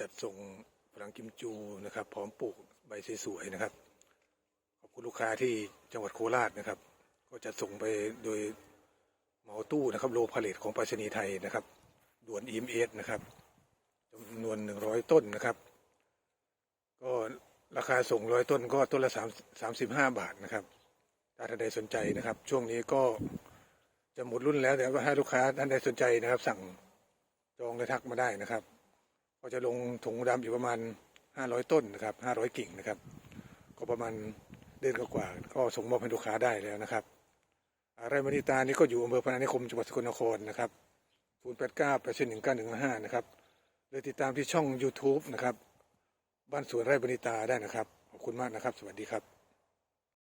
จัดส่งฝรั่งกิมจูนะครับ พร้อมปลูกใบสวยๆนะครับ ขอบคุณลูกค้าที่จังหวัดโคราชนะครับ ก็จะส่งไปโดยเหมาตู้นะครับโลพาเลตของไปรษณีย์ไทยนะครับ ด่วน EMS นะครับจำนวน100ต้นนะครับ ก็ราคาส่งร้อยต้นก็ต้นละ3 35บาทนะครับถ้าท่านใดสนใจนะครับ ช่วงนี้ก็จะหมดรุ่นแล้วแต่ว่าให้ลูกค้าท่านใดสนใจนะครับ สั่งจองและทักมาได้นะครับ ก็จะลงถุงดำอยู่ประมาณ 500 ต้นนะครับ 500 กิ่งนะครับ ก็ประมาณเดือนกว่าก็ส่งมอบให้ลูกค้าได้แล้วนะครับไร่มณีตานี่ก็อยู่อำเภอพนานิคมจังหวัดสกลนครนะครับ089 8 1 9 1 5นะครับหรือติดตามที่ช่อง YouTube นะครับ บ้านสวนไร่มณีตาได้นะครับ ขอบคุณมากนะครับ สวัสดีครับ